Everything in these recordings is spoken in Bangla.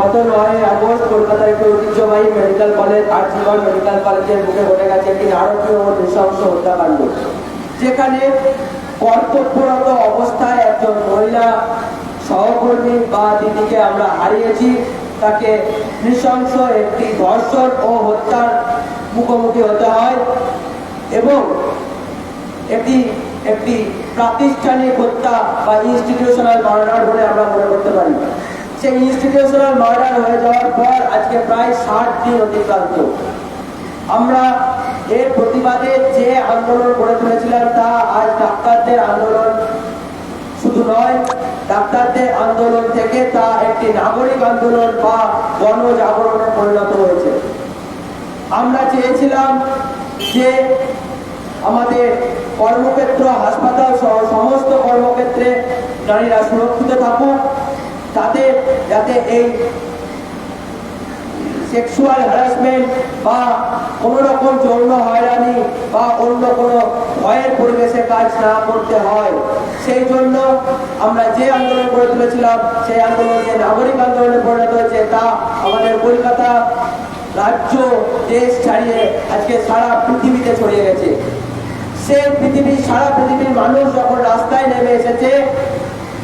গত নয় আগস্ট কলকাতার একটি ঐতিহ্যবাহী মেডিকেল কলেজ মেডিকেল কলেজের মুখে ঘটে গেছে একটি নারকীয় ও নৃশংস হত্যাকাণ্ড। যেখানে কর্তব্যরত অবস্থায় একজন মহিলা সহকর্মী বা দিদিকে আমরা হারিয়েছি। তাকে নৃশংস একটি ধর্ষণ ও হত্যার মুখোমুখি হতে হয় এবং একটি একটি প্রাতিষ্ঠানিক হত্যা বা ইনস্টিটিউশনাল মার্ডার বলে আমরা মনে করতে পারি। সেই ইনস্টিটিউশনাল মার্ডার হয়ে যাওয়ার পর আজকে প্রায় ষাট দিন অতিক্রান্ত। আমরা এর প্রতিবাদে যে আন্দোলন গড়ে তুলেছিলাম তা আজ ডাক্তারদের আন্দোলন শুধু নয়, ডাক্তারদের আন্দোলন থেকে তা একটি নাগরিক আন্দোলন বা গণজাগরণে পরিণত হয়েছে। আমরা চেয়েছিলাম যে আমাদের কর্মক্ষেত্র, হাসপাতাল সহ সমস্ত কর্মক্ষেত্রে নারীরা সুরক্ষিত থাকুক। তাতে যাতে এই সেক্সুয়াল হ্যারাসমেন্ট বা কোনো রকম যৌন হয়রানি বা অন্য কোনো ভয়ের পরিবেশে কাজ না করতে হয়। সেই জন্য আমরা যে আন্দোলন করে তুলেছিলাম, সেই আন্দোলন যে নাগরিক আন্দোলনে পরিণত হয়েছে, তা আমাদের কলকাতা রাজ্য, দেশ ছাড়িয়ে আজকে সারা পৃথিবীতে ছড়িয়ে গেছে। সেই পৃথিবী, সারা পৃথিবীর মানুষ যখন রাস্তায় নেমে এসেছে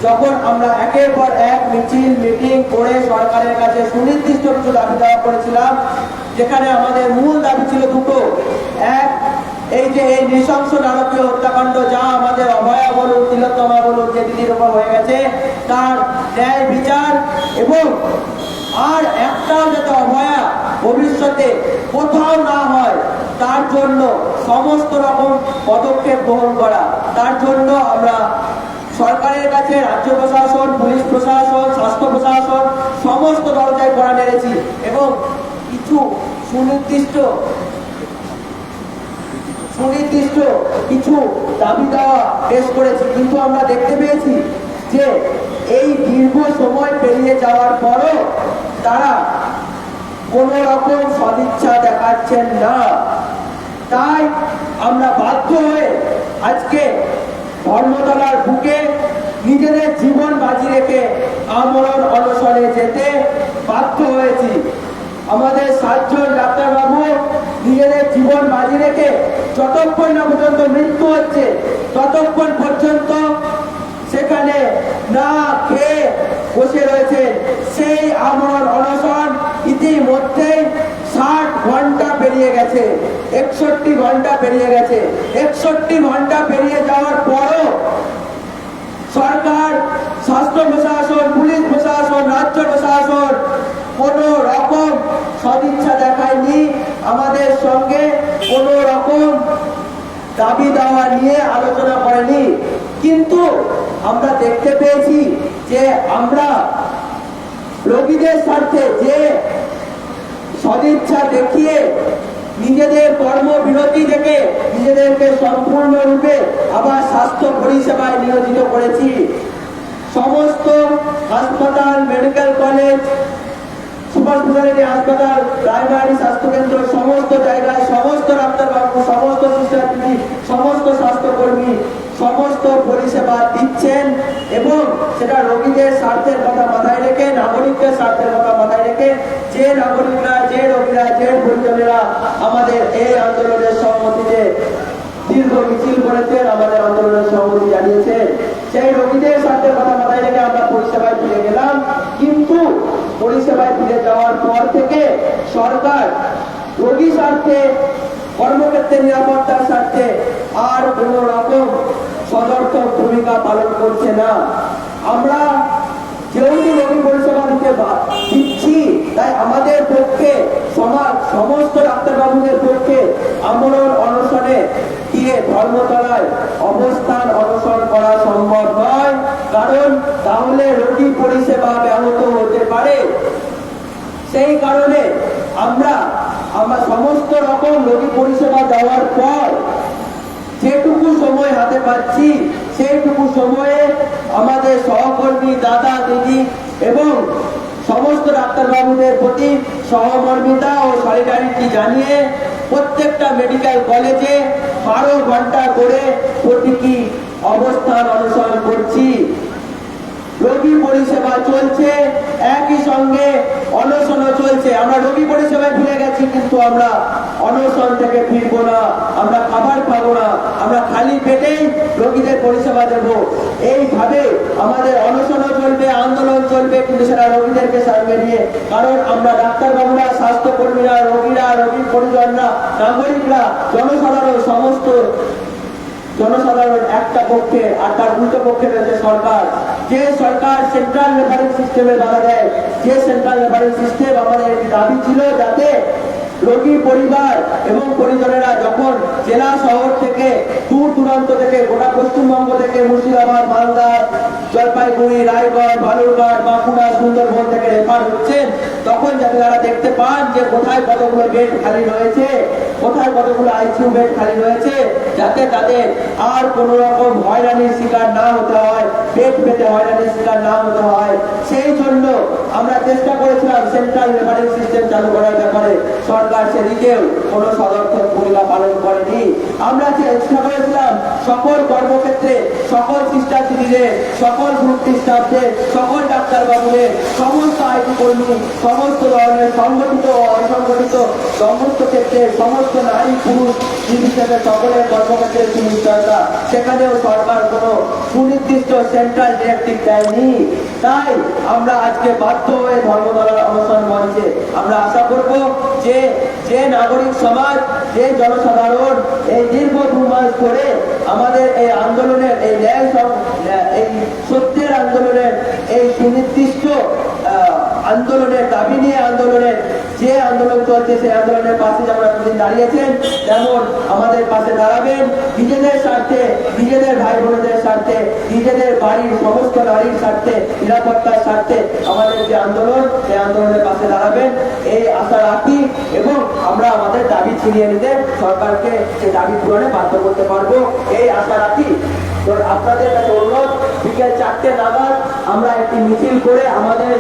যখন আমরা একের পর এক মিছিল, মিটিং করে সরকারের কাছে সুনির্দিষ্ট কিছু দাবি দেওয়া করেছিলাম, যেখানে আমাদের মূল দাবি ছিল দুটো। এক, এই যে এই নৃশংস নারকীয় হত্যাকাণ্ড যা আমাদের অভয়া বলুন, তিলোত্তমা বলুন, যে দিদির উপর হয়ে গেছে, তার ন্যায় বিচার এবং আর একটা যাতে অভয়া ভবিষ্যতে কোথাও না হয়, তার জন্য সমস্ত রকম পদক্ষেপ গ্রহণ করা। তার জন্য আমরা সরকারের কাছে রাজ্য প্রশাসন, পুলিশ প্রশাসন, স্বাস্থ্য প্রশাসন সমস্ত দরজায় করা নেড়েছি এবং কিছু সুনির্দিষ্ট সুনির্দিষ্ট কিছু দাবি দেওয়া পেশ করেছি। কিন্তু আমরা দেখতে পেয়েছি যে এই দীর্ঘ সময় পেরিয়ে যাওয়ার পরও তারা কোন রকম সদিচ্ছা দেখাচ্ছেন না। তাই আমরা বাধ্য হয়ে আজকে ধর্মতলার বুকে নিজেদের জীবন বাজি রেখে আমরণ অনশনে যেতে বাধ্য হয়েছি। আমাদের সাতজন ডাক্তারবাবু নিজেদের জীবন বাজি রেখে যতক্ষণ না পর্যন্ত মৃত্যু হচ্ছে, ততক্ষণ পর্যন্ত সেখানে না খেয়ে বসে রয়েছে। সেই আমরণ অনশন ইতিমধ্যে ষাট ঘণ্টা পেরিয়ে গেছে, একষট্টি ঘণ্টা পেরিয়ে গেছে, একষট্টি ঘণ্টা পেরিয়ে যাওয়ার পরও সরকার, স্বাস্থ্য প্রশাসন, পুলিশ প্রশাসন, রাজ্য প্রশাসন কোন রকম সদিচ্ছা দেখায়নি। আমাদের সঙ্গে কোন রকম দাবি দেওয়া নিয়ে আলোচনা করেনি। কিন্তু আমরা দেখতে পেয়েছি যে আমরা রোগীদের স্বার্থে যে সদিচ্ছা দেখিয়ে নিজেদের কর্মবিরতি থেকে নিজেদেরকে সম্পূর্ণরূপে আবার স্বাস্থ্য পরিষেবায় নিয়োজিত করেছি। সমস্ত হাসপাতাল, মেডিকেল কলেজ, সুপার স্পেশালিটি হাসপাতাল, প্রাইমারি স্বাস্থ্যকেন্দ্র, সমস্ত জায়গায় সমস্ত ডাক্তারবাবু, সমস্ত শিক্ষার্থী, সমস্ত স্বাস্থ্যকর্মী সমস্ত পরিষেবা দিচ্ছেন এবং সেটা রোগীদের স্বার্থের কথা মাথায় রেখে, নাগরিকদের স্বার্থের কথা মাথায় রেখে যে নাগরিকরা, যে রোগীরা, যে পরিজনেরা আমাদের এই আন্দোলনের সম্মতিতে দীর্ঘ মিছিল করেছেন, আমাদের আন্দোলনের সম্মতি জানিয়েছেন। সেই রোগীদের স্বার্থের কথা মাথায় রেখে আমরা পরিষেবায় ফিরে গেলাম। কিন্তু পরিষেবায় ফিরে যাওয়ার পর থেকে সরকার রোগী স্বার্থে কর্মক্ষেত্রের নিরাপত্তার স্বার্থে আর কোন রকম সদর্থক ভূমিকা পালন করছে না। আমরা অবস্থান করা সম্ভব নয়। কারণ তাহলে রোগী পরিষেবা ব্যাহত হতে পারে। সেই কারণে আমরা আমরা সমস্ত রকম রোগী পরিষেবা দেওয়ার পর যেটুকু সময় হাতে পাচ্ছি, সেইটুকু সময়ে আমাদের সহকর্মী দাদা, দিদি এবং সমস্ত ডাক্তারবাবুদের প্রতি সহমর্মিতা ও সলিডারিটি জানিয়ে প্রত্যেকটা মেডিকেল কলেজে বারো ঘণ্টা করে প্রতীকী অবস্থান অনুসরণ করছি। রোগী পরিষেবা চলছে। একই সঙ্গে চলছে, আমরা রোগী পরিষেবায় ফিরে গেছি, কিন্তু আমরা অনশন থেকে ফিরবো না, আমরা খাবার পাবো না, আমরা খালি পেটেই রোগীদের পরিষেবা দেব। এইভাবে আমাদের অনশনও চলবে, আন্দোলন চলবে, কিন্তু সেটা রোগীদেরকে সামনে নিয়ে। কারণ আমরা ডাক্তারবাবুরা, স্বাস্থ্যকর্মীরা, রোগীরা রোগীর পরিজনরা, নাগরিকরা, জনসাধারণ, সমস্ত জনসাধারণ একটা পক্ষে আর তার উল্টো পক্ষে রয়েছে সরকার। যে সরকার সেন্ট্রাল রেফারেন্স সিস্টেমে বাধা দেয়, যে সেন্ট্রাল রেফারেন্স সিস্টেম আমাদের দাবি ছিল যাতে রোগী পরিবার এবং পরিজনেরা যখন জেলা শহর থেকে দূর দূরান্ত থেকে গোটা পশ্চিমবঙ্গ থেকে মুর্শিদাবাদ, মালদা, জলপাইগুড়ি রায়গড় বালুরঘাট, বাঁকুড়া, সুন্দরবন থেকে রেফার হচ্ছেন তখন যাতে তারা দেখতে পান যে কোথায় কতগুলো বেড খালি রয়েছে, কোথায় কতগুলো আইসিইউ বেড খালি রয়েছে, যাতে তাদের আর কোন রকম হয়রানির শিকার না হতে হয়, পেট পেতে হয়রানির শিকার না হতে হয়। সেই জন্য আমরা চেষ্টা করেছিলাম সেন্ট্রাল রেফারেন্স সিস্টেম চালু করার ব্যাপারে। সরকার সেদিকেও কোনো সদর্থক ভূমিকা পালন করেনি। আমরা চেষ্টা করেছিলাম সকল কর্মক্ষেত্রে, সকল শিক্ষার্থীদের সকল গ্রুপটি স্টাফদের সকল ডাক্তারবাবুদের, সমস্ত কর্মী সমস্ত ধরনের সংগঠিত ও অসংগঠিত সমস্ত ক্ষেত্রে সমস্ত নারী, পুরুষ নির্বিশেষে সকলের কর্মক্ষেত্রে সুনিশ্চয়তা সেখানেও সরকার কোনো সুনির্দিষ্ট সেন্ট্রাল ডিরেক্টিভ দেয়নি। তাই আমরা আজকে বাধ্য হয়ে ধর্মতলার অবস্থান মঞ্চে আমরা আশা করব যে যে নাগরিক সমাজ, যে জনসাধারণ এই দীর্ঘ দু মাস আমাদের এই আন্দোলনের এই ন্যায় এই সত্যের আন্দোলনের এই সুনির্দিষ্ট আন্দোলনের দাবি নিয়ে আন্দোলনের, যে আন্দোলন চলছে সেই আন্দোলনের পাশে যেমন এতদিন দাঁড়িয়েছেন, তেমন আমাদের পাশে দাঁড়াবেন। নিজেদের স্বার্থে, নিজেদের ভাই বোনদের স্বার্থে, নিজেদের বাড়ির সমস্ত নারীর স্বার্থে, নিরাপত্তার স্বার্থে আমাদের যে আন্দোলন, সেই আন্দোলনের পাশে দাঁড়াবেন। এই আশা রাখি এবং আমরা আমাদের দাবি ছিনিয়ে নিতে সরকারকে সেই দাবি পূরণে বাধ্য করতে পারব। এই আশা রাখি তো আপনাদের কাছে অনুরোধ, বিকেল চারটে নাগাদ আমরা একটি মিছিল করে আমাদের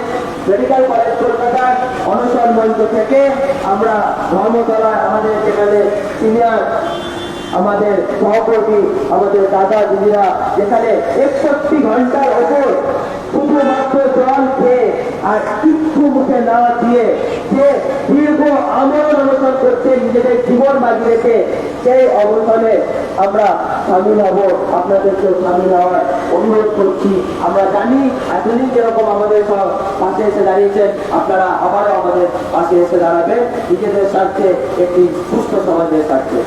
মেডিকেল কলেজ কলকাতার অনশন মঞ্চ থেকে আমরা ধর্মতলায় আমাদের যেখানে সিনিয়র আমাদের সহকর্মী, আমাদের দাদা, দিদিরা, যেখানে একষট্টি ঘণ্টার ওপর শুধুমাত্র জল খেয়ে আর কিচ্ছু মুখে না দিয়ে যে দীর্ঘ আমরণ অনশন করছে, নিজেদের জীবন বাজি রেখে সেই অবস্থানে আমরা স্বামী হব আপনাদেরকে স্বামী হওয়ার অনুরোধ করছি। আমরা জানি এতদিন যেরকম আমাদের সব পাশে এসে দাঁড়িয়েছেন, আপনারা আবারও আমাদের পাশে এসে দাঁড়াবেন। নিজেদের স্বার্থে একটি সুস্থ সমাজের স্বার্থে।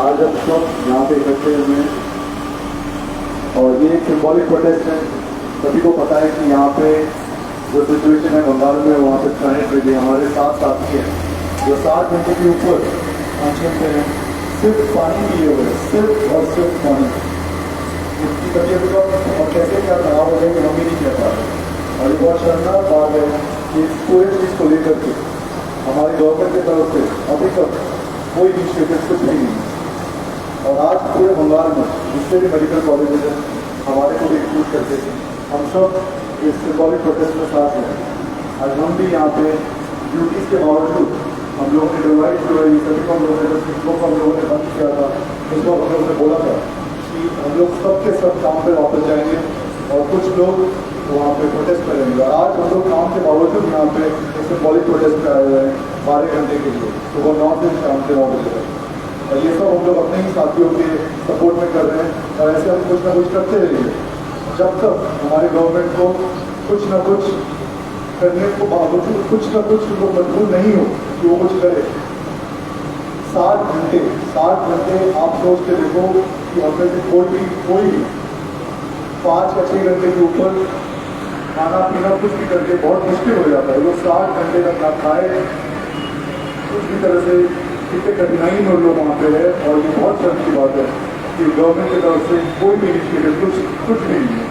آج ہم سب یہاں پہ اکٹھے ہوئے ہیں۔ اور یہ ایک سمبولک پروٹیسٹ ہے۔ سبھی کو پتا ہے کہ یہاں پہ جو سچویشن ہے بنگال میں وہاں پہ کرنٹ میں بھی ہمارے ساتھ ساتھی ہیں۔ جو سات گھنٹے کے اوپر آنچل پہ ہیں، صرف پانی پیے ہوئے، صرف اور صرف پانی۔ اس کی طبیعت کا اور کیسے کیا خراب ہو گیا کہ ہم بھی نہیں کہہ اور یہ بہت شرمناک بات ہے کہ اس پورے چیز کو لے کر کے، ہماری گورنمنٹ کی طرف سے، ابھی تک کوئی انیشیٹو نہیں ہے۔ اور آج پورے بنگال میں جتنے بھی میڈیکل کالجز ہیں، ہمارے کو بھی انکلوڈ کرتے ہیں۔ ہم سب اس سمبولک پروٹیسٹ میں ساتھ ہیں۔ آج ہم بھی یہاں پہ ڈیوٹیز کے باوجود ہم لوگوں نے ڈیوائز ہے سبھی کو ہم لوگوں نے سکھوں کو ہم لوگوں نے بند کیا تھا، اس کو ہم لوگوں نے بولا تھا کہ ہم لوگ سب کے سب کام پہ واپس جائیں گے اور کچھ لوگ وہاں پہ پروٹیسٹ کریں گے۔ آج ہم لوگ کام کے باوجود یہاں پہ اس سمبولک پروٹیسٹ کرائے ہوئے ہیں بارہ گھنٹے کے لیے۔ صبح نو سے شام کے نو بجے تک۔ یہ سب ہم لوگ اپنے ہی ساتھیوں کے سپورٹ میں کر رہے ہیں اور ایسے ہم کچھ نہ کچھ کرتے رہیں گے جب تک ہمارے گورنمنٹ کو کچھ نہ کچھ کرنے کو باوجود کچھ نہ کچھ وہ مجبور نہیں ہو کہ وہ کچھ کرے۔ سات گھنٹے سات گھنٹے آپ سوچ کے دیکھو کہ ہم میں سے کوئی بھی کوئی بھی پانچ یا چھ گھنٹے کے اوپر کھانا پینا کچھ بھی کر کے بہت مشکل ہو جاتا ہے۔ وہ سات گھنٹے تک نہ کھائے، کچھ بھی طرح سے کتنے کٹھنائی میں لوگ وہاں پہ ہے اور یہ بہت سخت کی بات ہے کہ گورنمنٹ کی طرف سے کوئی بھی انیشیٹو کچھ کچھ نہیں ہے۔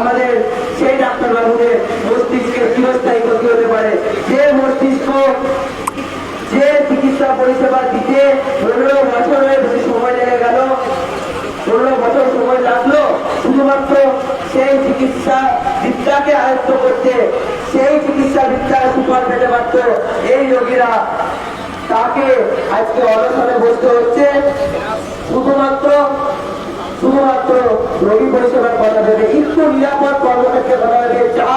আমাদের সেই ডাক্তারবাবুদের মস্তিষ্কের চিরস্থায়ী ক্ষতি হতে পারে। যে মস্তিষ্ক, যে চিকিৎসা পরিষেবা দিতে পনেরো বছরের বেশি সময় লেগে গেল, পনেরো বছর সময় লাগল, শুধুমাত্র সেই চিকিৎসা বিদ্যাকে আয়ত্ত করতে, সেই চিকিৎসা বিদ্যার সুফল পেতে পারত এই রোগীরা। তাকে আজকে অনশনে বসতে হচ্ছে। শুধুমাত্র শুধুমাত্র রোগী পরিষেবার কথা ভেবে একটু নিরাপদ কর্মক্ষেত্রে কথা ভেবে যা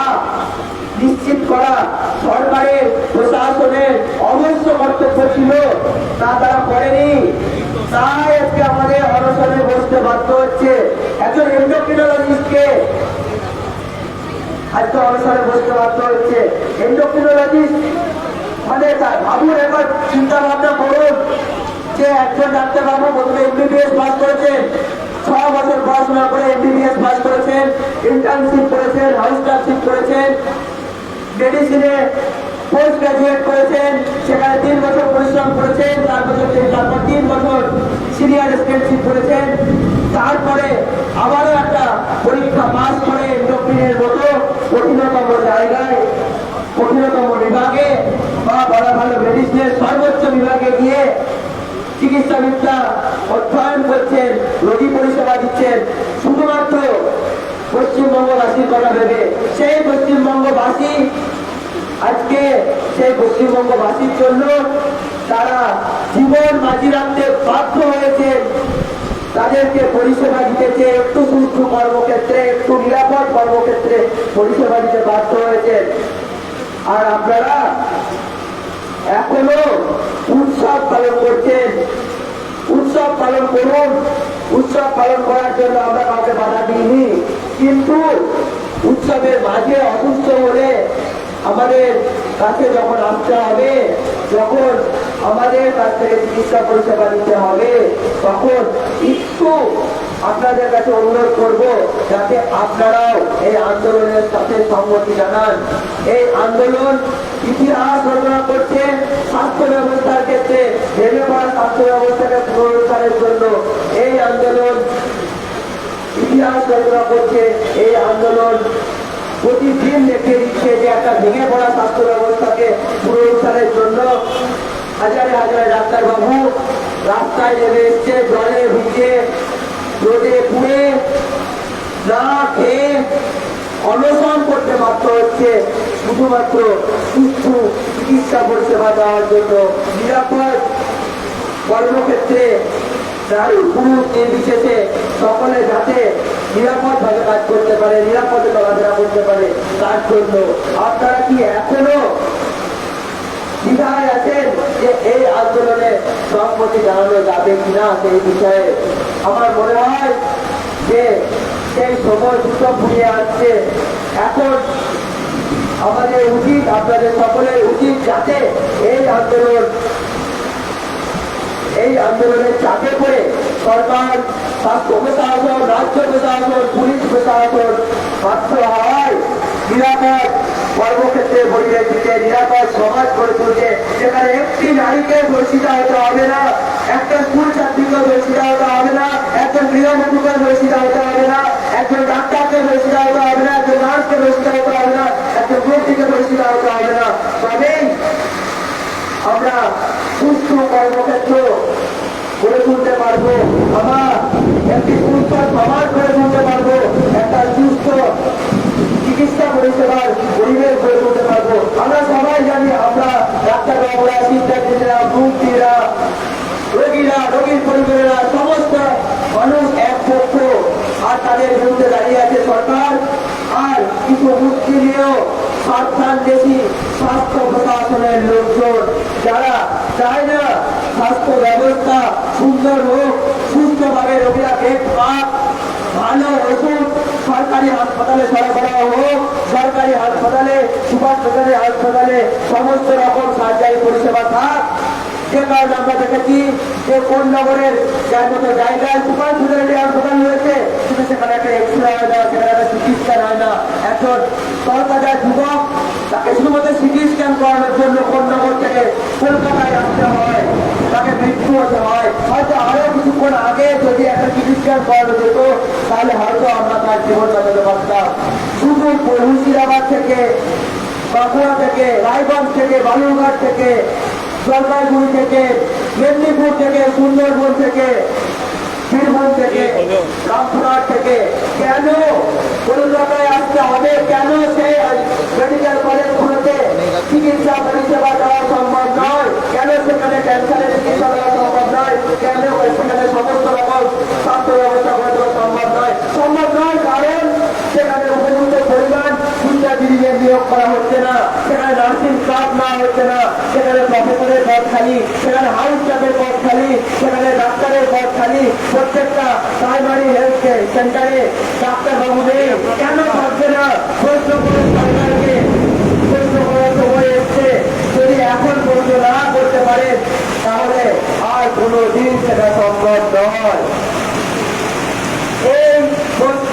নিশ্চিত করা সরকারের, প্রশাসনের অবশ্য কর্তব্য ছিল, তা তারা করেনি। তাই আজকে আমাদের অনশনে বসতে বাধ্য হচ্ছে। একজন এন্ডোক্রিনোলজিস্টকে আজকে অনশনে বসতে বাধ্য হচ্ছে। এন্ডোক্রিনোলজিস্ট মানে ভাবুন একবার চিন্তা ভাবনা করুন যে একজন ডাক্তারবাবু প্রথমে এমবিবিএস পাস করেছেন। ছ বছর পড়াশোনা করে এমবিবিএস পাস করেছেন ইন্টার্নশিপ করেছেন করেছেন মেডিসিনে পোস্ট গ্রাজুয়েট করেছেন, সেখানে তিন বছর পরিশ্রম করেছেন তার বছর তিনি তারপর তিন বছর সিনিয়র করেছেন, তারপরে আবারও একটা পরীক্ষা পাস করে এন্ডোক্রিনের মতো কঠিনতম জায়গায় কঠিনতম বিভাগে বা বলা ভালো মেডিসিনের সর্বোচ্চ বিভাগে গিয়ে চিকিৎসা বিদ্যা অধ্যয়ন করছেন, রোগী পরিষেবা দিচ্ছেন। শুধুমাত্র পশ্চিমবঙ্গবাসীর কথা ভেবে সেই পশ্চিমবঙ্গবাসী, আজকে সেই পশ্চিমবঙ্গবাসীর জন্য তারা জীবন বাজি রাখতে বাধ্য হয়েছেন। তাদেরকে পরিষেবা দিতেছে, একটু সুস্থ কর্মক্ষেত্রে, একটু নিরাপদ কর্মক্ষেত্রে পরিষেবা দিতে বাধ্য হয়েছেন। আর আপনারা এখনও উৎসব পালন করছেন। উৎসব পালন করুন। উৎসব পালন করার জন্য আমরা কাউকে বাধা দিইনি। কিন্তু উৎসবের মাঝে অসুস্থ হলে আমাদের কাছে যখন আসতে হবে, যখন আমাদের কাছ থেকে চিকিৎসা পরিষেবা নিতে হবে, তখন একটু আপনাদের কাছে অনুরোধ করব যাতে আপনারাও এই আন্দোলনের সাথে সংগতি জানান। এই আন্দোলন ইতিহাস রচনা করছে স্বাস্থ্য ব্যবস্থার ক্ষেত্রে ভেঙে পড়া স্বাস্থ্য ব্যবস্থাকে পুনরুদ্ধারের জন্য। এই আন্দোলন ইতিহাস রচনা করছে। এই আন্দোলন প্রতিদিন দেখে দিচ্ছে যে একটা ভেঙে পড়া স্বাস্থ্য ব্যবস্থাকে পুনরুদ্ধারের জন্য হাজারে হাজারে ডাক্তারবাবু রাস্তায় নেমে এসছে, জলে ভিজে রোদে পুড়ে না খেয়ে অনশন করতে বাধ্য হচ্ছে, শুধুমাত্র সুস্থ চিকিৎসা পরিষেবা দেওয়ার জন্য নিরাপদ কর্মক্ষেত্রে নারী পুরুষ নির্বিশেষে সকলে যাতে নিরাপদভাবে কাজ করতে পারে, নিরাপদে চলাফেরা করতে পারে, তার জন্য আপনারা কি এখনও দ্বিধায় যে এই আন্দোলনে সম্মতি জানানো যাবে কিনা সেই বিষয়ে আমার মনে হয় যে সেই সময় দুটো ফুরিয়ে আসছে। এখন আমাদের উচিত, আপনাদের সকলের উচিত যাতে এই আন্দোলন, এই আন্দোলনের চাপে পড়ে সরকার স্বাস্থ্য প্রশাসন রাজ্য প্রশাসন পুলিশ প্রশাসন বাধ্য হয়। নিরাপদ কর্মক্ষেত্রে দিতে নিরাপদ সমাজ গড়ে তুলতে যেখানে একটি নারীকে দোষিতা হতে হবে না একটা স্কুল ছাত্রীকে হতে হবে না, একজন হতে হবে না, একজন ডাক্তারকে হতে হবে না, একজন নার্সকে হতে হবে না, একজন হতে হবে না। তবেই আমরা সুস্থ কর্মক্ষেত্র গড়ে তুলতে পারব, আমার একটি সুস্থ সমাজ গড়ে তুলতে পারব, একটা সুস্থ চিকিৎসা পরিষেবার পরিবেশ গড়ে তুলতে পারব আমরা সবাই জানি আমরা ডাক্তারবাবুরা রোগীরা, রোগীর পরিবারেরা, সমস্ত মানুষ এক পক্ষ আর তাদের বিরুদ্ধে দাঁড়িয়ে আছে সরকার। আর কিছু মুসলিমীয় সাবধান দেশি স্বাস্থ্য প্রশাসনের লোকজন। যারা চায় না স্বাস্থ্য ব্যবস্থা, সুন্দর হোক, সুস্থভাবে রোগীরা পেট পাক। ভালো ওষুধ সরকারি হাসপাতালে সরবরাহ হোক। সরকারি হাসপাতালে, সুপার হাসপাতালে সমস্ত রকম সার্জারি পরিষেবা থাক। যে কারণে আমরা দেখেছি যে কোন নগরের যার মতো জায়গায় সুপার স্পেশালিটি হাসপাতাল রয়েছে, কিন্তু সেখানে একটা এক্সরে হয় না সেখানে একটা সিটি স্ক্যান হয় না। একজন তরতাজা যুবক, তাকে শুধুমাত্র সিটি স্ক্যান করানোর জন্য কোন নগর থেকে কলকাতায় আসতে হয়, তাকে মৃত্যু হতে হয়। হয়তো আরও কিছুক্ষণ আগে যদি একটা সিটি স্ক্যান করানো যেত, তাহলে হয়তো আমরা তার জীবন বাঁচাতে পারতাম শুধু মুর্শিদাবাদ থেকে, বাঁকুড়া থেকে, রায়গঞ্জ থেকে, বালুরঘাট থেকে জলপাইগুড়ি থেকে, মেদিনীপুর থেকে, সুন্দরবন থেকে, বীরভূম থেকে, রামপুরহাট থেকে, কেন কলকাতায় আসতে হবে? কেন সেই মেডিকেল কলেজগুলোতে চিকিৎসা পরিষেবা দেওয়া সম্ভব নয়? কেন সেখানে ক্যান্সারের চিকিৎসা দেওয়া সম্ভব নয়? কেন সেখানে সমস্ত রকম স্বাস্থ্য ব্যবস্থা করে দেওয়া সম্ভব নয়? সম্ভব নয় কারণ সেখানে উপযুক্ত পরিমাণ শিক্ষাজীবীদের নিয়োগ করা হচ্ছে না। সেখানে নার্সিং স্টাফ না হচ্ছে না। সেখানে প্রফেসরের পদ খালি, সেখানে হাউস স্টাফের পদ খালি, সেখানে ডাক্তারের পদ খালি। প্রত্যেকটা প্রাইমারি হেলথ সেন্টারে ডাক্তার বাবু নেই কেন থাকছে না? প্রশ্ন করে সরকারকে, প্রশ্ন করার সময় এসছে। যদি এখন প্রশ্ন না করতে পারেন, তাহলে আর কোনো দিন সেটা সম্ভব নয়।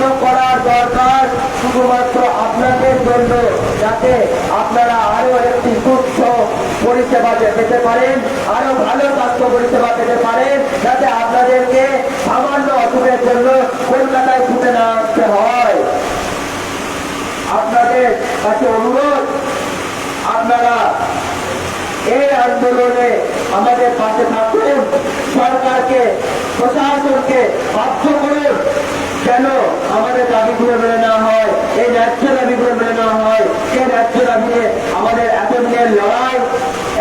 প্রশ্ন করার দরকার শুধুমাত্র আপনাদের জন্য, যাতে আপনারা আরও একটি সুস্থ পরিষেবা পেতে পারেন আরও ভালো স্বাস্থ্য পরিষেবা পেতে পারেন, যাতে আপনাদেরকে সামান্য অসুখের জন্য কলকাতায় ছুটে না আসতে হয়। আপনাদের কাছে অনুরোধ, আপনারা এই আন্দোলনে আমাদের পাশে থাকুন, সরকারকে, প্রশাসনকে বাধ্য করুন। যেন আমাদের দাবিগুলো মেনে নেওয়া হয়? এই ন্যায্য দাবিগুলো মেনে নেওয়া হয়? সেই ন্যায্য দাবি আমাদের এতদিনের লড়াই,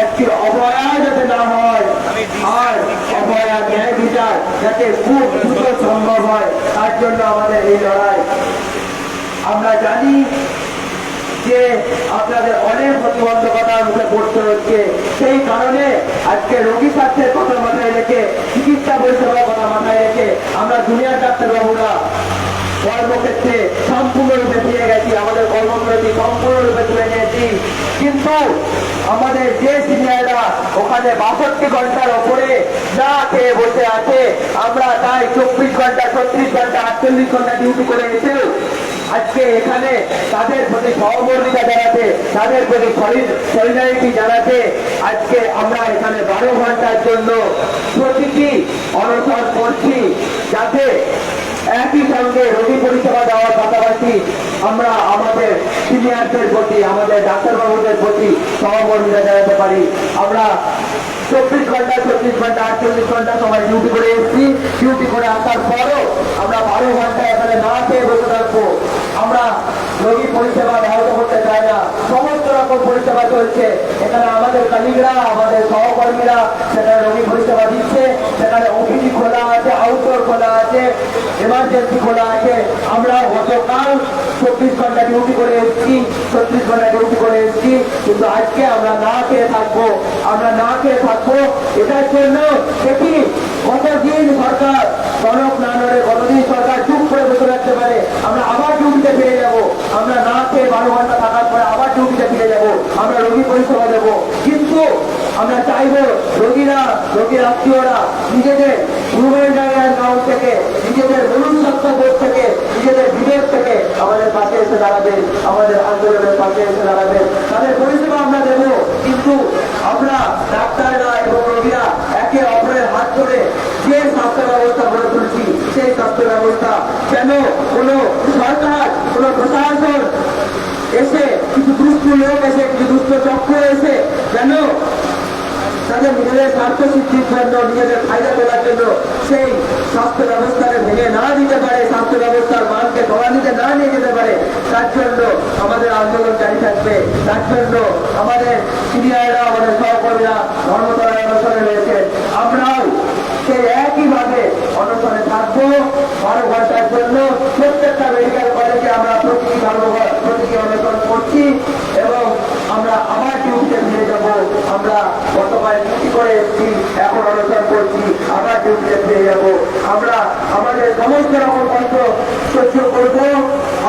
একটি অপরাধ যাতে না হয়, আর অপরাধ, ন্যায় বিচার যাতে খুব দ্রুত সম্ভব হয়, তার জন্য আমাদের এই লড়াই। আমরা জানি যে আপনাদের অনেক প্রতিবন্ধকতার মুখে পড়তে হচ্ছে। সেই কারণে আজকে রোগী স্বাস্থ্যের কথা মাথায় রেখে, চিকিৎসা পরিষেবার কথা মাথায় রেখে আমরা দুনিয়ার ডাক্তারবাবুরা কর্মক্ষেত্রে সম্পূর্ণরূপে ফিরে গেছি। আমাদের কর্মবিরতি সম্পূর্ণরূপে তুলে নিয়েছি। কিন্তু আমাদের যে সিনিয়ররা ওখানে বাষট্টি ঘণ্টার ওপরে না খেয়ে বসে আছে, আমরা তাই চব্বিশ ঘণ্টা, ছত্রিশ ঘণ্টা, আটচল্লিশ ঘণ্টা ডিউটি করে এসেও আজকে এখানে তাদের প্রতি সহমর্মিতা জানাতে, তাদের প্রতি সলিডারিটি জানাতে আজকে আমরা এখানে বারো ঘণ্টার জন্য প্রতিটি অনশন করছি যাতে একই সঙ্গে রোগী পরিষেবা দেওয়ার পাশাপাশি আমরা আমাদের সিনিয়রদের প্রতি, আমাদের ডাক্তারবাবুদের প্রতি সহমর্মিতা জানাতে পারি। আমরা চব্বিশ ঘণ্টা চব্বিশ ঘণ্টা, আটচল্লিশ ঘণ্টা সময় ডিউটি করে এসেছি। ডিউটি করে আসার পরও আমরা বারো ঘণ্টা এখানে না খেয়ে বসে থাকব। আমরা রোগী পরিষেবা ব্যাহত করতে চাই না। সমস্ত রকম পরিষেবা চলছে। এখানে আমাদের কালিগরা আমাদের সহকর্মীরা সেখানে রোগী পরিষেবা দিচ্ছে। সেখানে ওপিডি খোলা আছে আউটডোর খোলা আছে এমার্জেন্সি খোলা আছে। আমরা গতকাল চব্বিশ ঘণ্টা ডিউটি করে এসেছি চব্বিশ ঘণ্টা ডিউটি করে এসেছি। কিন্তু আজকে আমরা না খেয়ে থাকব। আমরা না খেয়ে থাকব। এটার জন্য দেখি কতদিন সরকার কনক না নড়ে কতদিন সরকার চুপ করে বসে রাখতে পারে আমরা আবার ডিউটিতে ফিরে যাব আমরা না খেয়ে বারো ঘণ্টা থাকার পরে আবার ডিউটিতে ফিরে যাব, আমরা রোগী পরিষেবা দেবো। কিন্তু আমরা চাইব রোগীরা, রোগীর আত্মীয়রা নিজেদের হিউম্যান অ্যাকাউন্ট থেকে, নিজেদের মনুষ্যত্ব বোধ থেকে, নিজেদের বিবেক থেকে আমাদের পাশে এসে দাঁড়াবেন, আমাদের আন্দোলনের পাশে এসে দাঁড়াবেন। তাদের পরিষেবা আমরা দেব, কিন্তু আমরা ডাক্তাররা এবং রোগীরা একে অপরের হাত ধরে যে স্বাস্থ্য ব্যবস্থা গড়ে তুলছি, সেই স্বাস্থ্য ব্যবস্থা যেন কোনো সরকার, কোনো প্রশাসন এসে, কিছু দুষ্ট লোক এসে, কিছু দুষ্ট চক্র এসে যেন তাদের নিজেদের স্বার্থ সিদ্ধির জন্য, নিজেদের ফায়দা তোলার জন্য সেই স্বাস্থ্য ব্যবস্থাকে ভেঙে না দিতে পারে, স্বাস্থ্য ব্যবস্থার মানকে তলানিতে না নিয়ে যেতে পারে, তার জন্য আমাদের আমাদের সহকর্মীরা ধর্মতলায় অনশনে আমরাও সেই একইভাবে অনশনে থাকব। বারো ঘণ্টার জন্য প্রত্যেকটা মেডিকেল কলেজে আমরা প্রতিটি প্রতিটি অনশন করছি এবং আমরা আবার ডিউটিতে ফিরে যাব। আমরা ডিউটি করে এসেছি এখন অনশন করছি, আবার ডিউটিতে ফিরে যাব। আমরা আমাদের সমস্ত রকম কষ্ট সহ্য করব।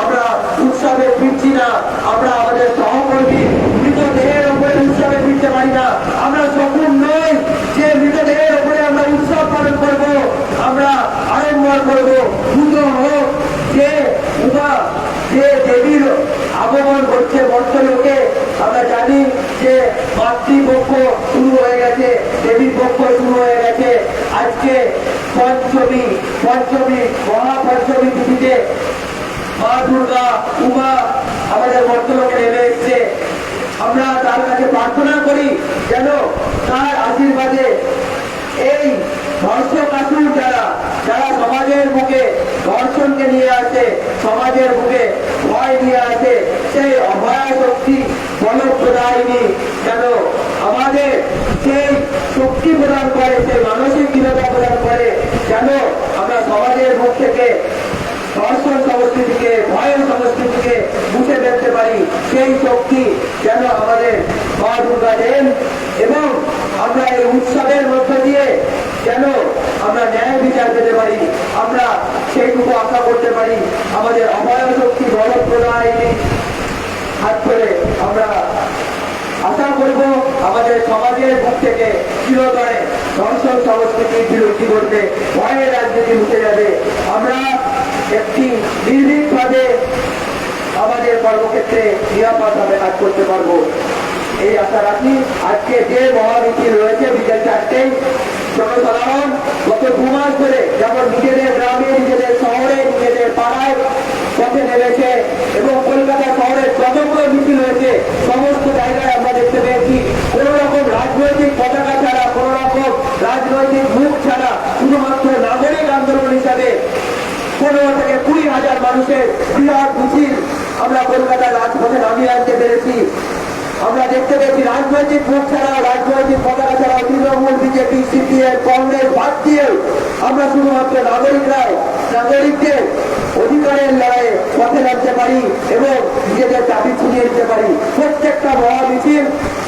আমরা উৎসবে ফিরছি না। আমরা আমাদের সহকর্মী মৃতদেহের উপরে উৎসবে ফিরতে পারি না। আমরা সকল নই যে মৃতদেহের উপরে আমরা উৎসব পালন করব। আমরা আড়ম্বর করব। পুজো হোক, যে উমা, যে দেবীর আগমন করছে মর্তলোকে আমরা জানি যে মাতৃপক্ষ শুরু হয়ে গেছে, দেবীর পক্ষ শুরু হয়ে গেছে। আজকে পঞ্চমী পঞ্চমী, মহাপঞ্চমী তিথিতে মা দুর্গা উমা আমাদের মর্তলোকে নেমে এসছে। আমরা তার কাছে প্রার্থনা করি যেন তার আশীর্বাদে এই ধর্ষক যারা যারা সমাজের বুকে ধর্ষণকে নিয়ে আসে, সমাজের বুকে ভয় নিয়ে আসে, সেই অভয়া শক্তি, বলপ্রদায়িনী যেন আমাদের সেই শক্তি প্রদান করে, সেই মানসিক দৃঢ়তা প্রদান করে, যেন আমরা সমাজের মুখ থেকে ধর্ষণ ভয়ের সংস্কৃতিকে মুছে দেখতে পারি, সেই শক্তি যেন আমাদের মা দুর্গা দেন এবং আমরা এই উৎসবের মধ্য দিয়ে যেন আমরা ন্যায় বিচার পেতে পারি, আমরা সেইটুকু আশা করতে পারি, আমাদের অভয় শক্তি বল প্রদায়িনী হাত ধরে আমরা আশা করব আমাদের সমাজের মুখ থেকে চিরতরে ধর্ষণ সংস্কৃতির বিরোধী করতে ভয়ের রাজনীতি উঠে যাবে। আমরা একটি নির্ভীকভাবে আমাদের কর্মক্ষেত্রে নিরাপদভাবে কাজ করতে পারব। এই আশা রাখি আজকে যে মহানীতি রয়েছে বিকেল চারটেই জনসাধারণ গত দু মাস ধরে যেমন নিজেদের গ্রামে, নিজেদের শহরে, নিজেদের পাড়ায় পথে নেমেছে এবং কলকাতা শহরের যতগুলো মিছিল হয়েছে, সমস্ত জায়গায় আমরা দেখতে পেয়েছি। কোন রকম রাজনৈতিক পতাকা ছাড়া কোন রকম রাজনৈতিক মুখ ছাড়া, শুধুমাত্র নাগরিক আন্দোলন হিসাবে পনেরো থেকে কুড়ি হাজার মানুষের বিরাট মিছিল আমরা কলকাতার রাজপথে নামিয়ে আনতে পেরেছি। আমরা দেখতে পেয়েছি রাজনৈতিক মুখ ছাড়া, রাজনৈতিক পতাকা ছাড়া তৃণমূল, বিজেপি, সিপিএম, কংগ্রেস বাদ দিয়েও আমরা শুধুমাত্র নাগরিকরাই নাগরিকদের অধিকারের লড়াইয়ে পথে নামতে পারি এবং নিজেদের দাবি ছিনিয়ে নিতে পারি। প্রত্যেকটা মহামিছিল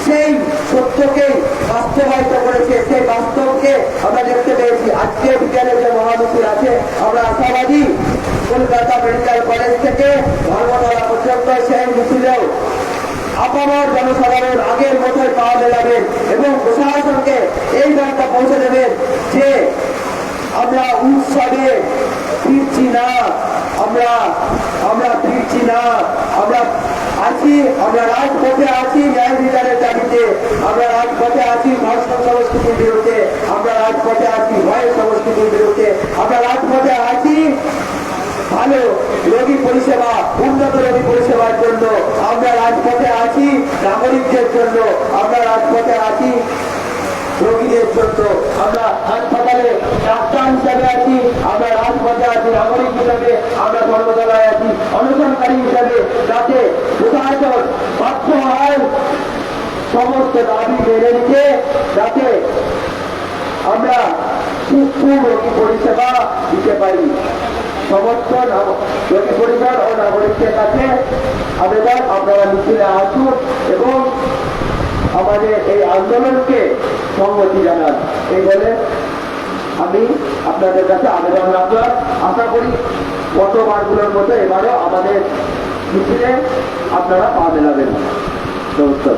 সেই সত্যকেই বাস্তবায়িত করেছে, সেই বাস্তবকে আমরা দেখতে পেয়েছি। আজকে বিজ্ঞানের যে মহামিছিল আছে, আমরা আশাবাদী কলকাতা মেডিকেল কলেজ থেকে ধর্মতলা পর্যন্ত সেই মিছিলেও আপামর জনসাধারণ আগের মতোই পাওয়া মেলাবেন এবং প্রশাসনকে এই বার্তা পৌঁছে দেবেন যে আমরা উৎসবে ফিরছি না, আমরা আমরা ফিরছি না, আমরা আছি, আমরা রাজপথে আছি ন্যায় বিচারের দাবিতে, আমরা রাজপথে আছি ধর্ষণ সংস্কৃতির বিরুদ্ধে, আমরা রাজপথে আছি ভয়ের সংস্কৃতির বিরুদ্ধে, আমরা রাজপথে আছি ভালো রোগী পরিষেবা, উন্নত রোগী পরিষেবার জন্য আমরা রাজপথে আছি, নাগরিকদের জন্য আমরা রাজপথে আছি, রোগীদের জন্য আমরা হাসপাতালে ডাক্তার হিসাবে আছি, আমরা রাজপথে আছি, নাগরিক হিসাবে আমরা কর্মশালায় আছি অনুসরণকারী হিসাবে যাতে প্রশাসন বাধ্য হয় সমস্ত দাবি মেনে নিতে, যাতে আমরা সুস্থ রোগী পরিষেবা দিতে পারি। সমস্ত রোগী পরিবার ও নাগরিকদের কাছে আবেদন আপনারা মিছিলে আসুন এবং আমাদের এই আন্দোলনকে সংগতি জানান। এই বলে আমি আপনাদের কাছে আবেদন রাখলাম। আশা করি গতবারগুলোর মতো এবারও আমাদের মিছিলে আপনারা পা মেলাবেন। নমস্কার।